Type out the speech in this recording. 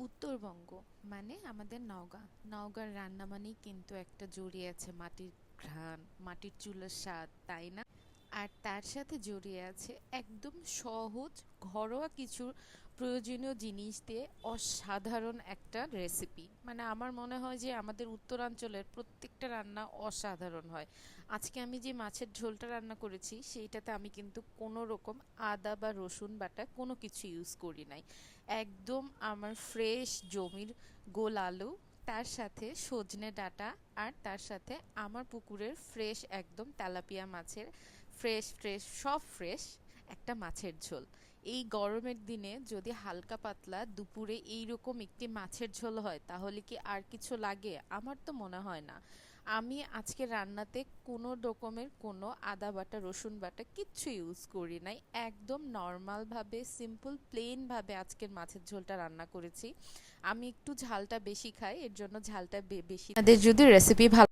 উত্তরবঙ্গ মানে আমাদের নওগাঁ। নওগাঁর রান্না মানেই কিন্তু একটা জড়িয়ে আছে মাটির ঘ্রাণ, মাটির চুলার স্বাদ, তাই না? আর তার সাথে জড়িয়ে আছে একদম সহজ, ঘরোয়া কিছু প্রয়োজনীয় জিনিস দিয়ে অসাধারণ একটা রেসিপি মানে আমার মনে হয় যে আমাদের উত্তরাঞ্চলের প্রত্যেকটা রান্না অসাধারণ হয়। আজকে আমি যে মাছের ঝোলটা রান্না করেছি, সেইটাতে আমি কিন্তু কোনো রকম আদা বা রসুন বাটা কোনো কিছু ইউজ করি নাই। একদম আমার ফ্রেশ জমির গোল আলু, তার সাথে সজনে ডাঁটা আর তার সাথে আমার পুকুরের ফ্রেশ একদম তেলাপিয়া মাছের ফ্রেশ ফ্রেশ, সব ফ্রেশ একটা মাছের ঝোল। এই গরমের দিনে যদি হালকা পাতলা দুপুরে এই রকম একটি মাছের ঝোল হয়, তাহলে কি আর কিছু লাগে? আমার তো মনে হয় না। আমি আজকে রান্নাতে কোনো রকমের কোনো আদা বাটা, রসুন বাটা কিচ্ছু ইউজ করি নাই। একদম নর্মালভাবে সিম্পল প্লেনভাবে আজকের মাছের ঝোলটা রান্না করেছি। আমি একটু ঝালটা বেশি খাই, এর জন্য ঝালটা বেশি আপনাদের যদি রেসিপি ভালো